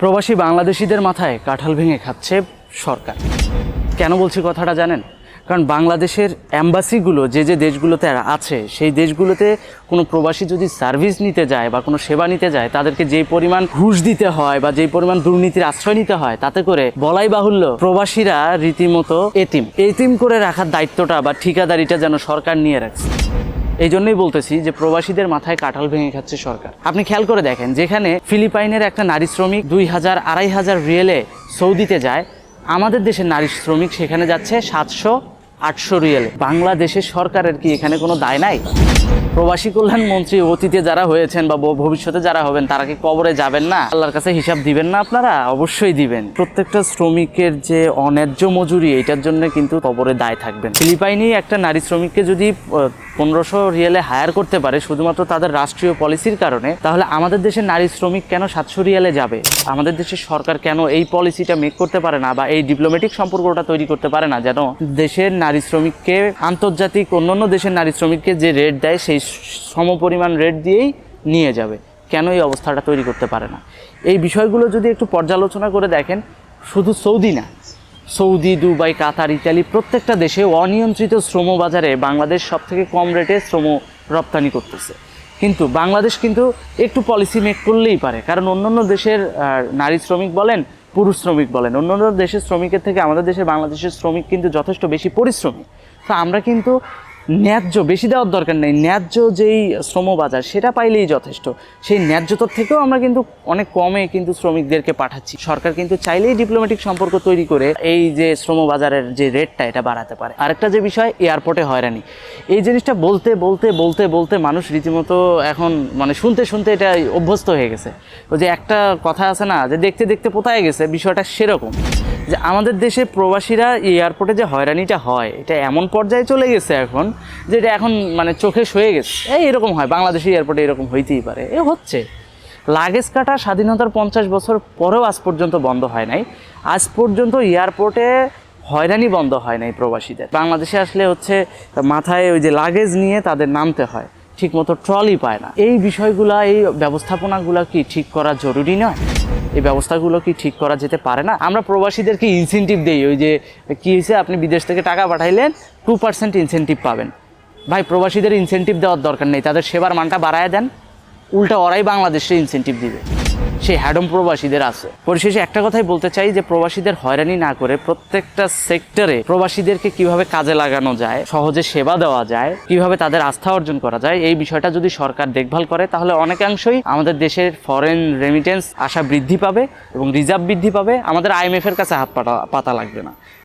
প্রবাসী বাংলাদেশিদের মাথায় কাঁঠাল ভেঙে খাচ্ছে সরকার। কেন বলছি কথাটা জানেন? কারণ বাংলাদেশের অ্যাম্বাসিগুলো যে যে দেশগুলোতে আছে, সেই দেশগুলোতে কোনো প্রবাসী যদি সার্ভিস নিতে যায় বা কোনো সেবা নিতে যায়, তাদেরকে যেই পরিমাণ ঘুষ দিতে হয় বা যেই পরিমাণ দুর্নীতির আশ্রয় নিতে হয়, তাতে করে বলাই বাহুল্য প্রবাসীরা রীতিমতো এতিম। এতিম করে রাখার দায়িত্বটা বা ঠিকাদারিটা যেন সরকার নিয়ে রাখছে। এই জন্যই বলতেছি যে প্রবাসীদের মাথায় কাঁঠাল ভেঙে খাচ্ছে সরকার। আপনি খেয়াল করে দেখেন, যেখানে ফিলিপাইনের একটা নারী শ্রমিক দুই হাজার আড়াই হাজার রিয়েলে সৌদিতে যায়, আমাদের দেশের নারী শ্রমিক সেখানে যাচ্ছে সাতশো আটশো রিয়েলে। বাংলাদেশের সরকারের কি এখানে কোনো দায় নাই? প্রবাসী কল্যাণ মন্ত্রী অতীতে যারা হয়েছেন বা ভবিষ্যতে যারা হবেন, তারা কি কবরে যাবেন না? আল্লাহর কাছে হিসাব দিবেন না আপনারা? অবশ্যই দিবেন। প্রত্যেকটা শ্রমিকের যে অন্যায্য মজুরি এটার জন্য কিন্তু কবরে দায় থাকবেন। ফিলিপাইনি একটা নারী শ্রমিককে যদি পনেরোশো রিয়েলে হায়ার করতে পারে শুধুমাত্র তাদের রাষ্ট্রীয় পলিসির কারণে, তাহলে আমাদের দেশের নারী শ্রমিক কেন সাতশো রিয়ালে যাবে? আমাদের দেশের সরকার কেন এই পলিসিটা মেক করতে পারে না বা এই ডিপ্লোম্যাটিক সম্পর্কটা তৈরি করতে পারে না যেন দেশের নারী শ্রমিককে, আন্তর্জাতিক অন্যান্য দেশের নারী শ্রমিককে যে রেট দেয় সেই সমপরিমাণ রেট দিয়েই নিয়ে যাবে। কেন এই অবস্থাটা তৈরি করতে পারে না? এই বিষয়গুলো যদি একটু পর্যালোচনা করে দেখেন, শুধু সৌদি না সৌদি, দুবাই, কাতার, ইতালি প্রত্যেকটা দেশে অনিয়ন্ত্রিত শ্রম বাজারে বাংলাদেশ সব থেকে কম রেটে শ্রম রপ্তানি করতেছে। কিন্তু বাংলাদেশ কিন্তু একটু পলিসি মেক করলেই পারে। কারণ অন্যান্য দেশের নারী শ্রমিক বলেন, পুরুষ শ্রমিক বলেন, অন্যান্য দেশের শ্রমিকের থেকে আমাদের দেশের বাংলাদেশের শ্রমিক কিন্তু যথেষ্ট বেশি পরিশ্রমী। তো আমরা কিন্তু ন্যায্য, বেশি দেওয়ার দরকার নেই। ন্যায্য যেই শ্রমবাজার, সেটা পাইলেই যথেষ্ট। সেই ন্যায্যতার থেকেও আমরা কিন্তু অনেক কমে কিন্তু শ্রমিকদেরকে পাঠাচ্ছি। সরকার কিন্তু চাইলেই ডিপ্লোম্যাটিক সম্পর্ক তৈরি করে এই যে শ্রমবাজারের যে রেটটা এটা বাড়াতে পারে। আরেকটা যে বিষয় এয়ারপোর্টে হয়রানি। এই জিনিসটা বলতে বলতে বলতে বলতে মানুষ রীতিমতো এখন মানে শুনতে শুনতে এটা অভ্যস্ত হয়ে গেছে। ওই যে একটা কথা আছে না, যে দেখতে দেখতে পোতায় গেছে, বিষয়টা সেরকম। যে আমাদের দেশে প্রবাসীরা এয়ারপোর্টে যে হয়রানিটা হয়, এটা এমন পর্যায়ে চলে গেছে এখন, যে এটা এখন মানে চোখে সয়ে গেছে। এই এরকম হয়, বাংলাদেশি এয়ারপোর্টে এরকম হইতেই পারে। এ হচ্ছে। লাগেজ কাটা স্বাধীনতার পঞ্চাশ বছর পরেও আজ পর্যন্ত বন্ধ হয় নাই। আজ পর্যন্ত এয়ারপোর্টে হয়রানি বন্ধ হয় নাই প্রবাসীদের। বাংলাদেশে আসলে হচ্ছে মাথায় ওই যে লাগেজ নিয়ে তাদের নামতে হয়। ঠিকমতো ট্রলি পায় না। এই বিষয়গুলা, এই ব্যবস্থাপনাগুলা কি ঠিক করা জরুরি নয়? এই ব্যবস্থাগুলো কি ঠিক করা যেতে পারে না? আমরা প্রবাসীদেরকে ইনসেন্টিভ দিই, ওই যে কী হয়েছে, আপনি বিদেশ থেকে টাকা পাঠাইলেন টু পার্সেন্ট ইনসেন্টিভ পাবেন। ভাই, প্রবাসীদের ইনসেন্টিভ দেওয়ার দরকার নেই, তাদের সেবার মানটা বাড়ায় দেন। উল্টা ওরাই বাংলাদেশে ইনসেন্টিভ দিবে। সেই হ্যাডম প্রবাসীদের আছে। পরিশেষে একটা কথাই বলতে চাই যে প্রবাসীদের হয়রানি না করে প্রত্যেকটা সেক্টরে প্রবাসীদেরকে কীভাবে কাজে লাগানো যায়, সহজে সেবা দেওয়া যায়, কীভাবে তাদের আস্থা অর্জন করা যায়, এই বিষয়টা যদি সরকার দেখভাল করে, তাহলে অনেকাংশই আমাদের দেশের ফরেন রেমিটেন্স আশা বৃদ্ধি পাবে এবং রিজার্ভ বৃদ্ধি পাবে। আমাদের আইএমএফ এর কাছে হাত পাতা পাতা লাগবে না।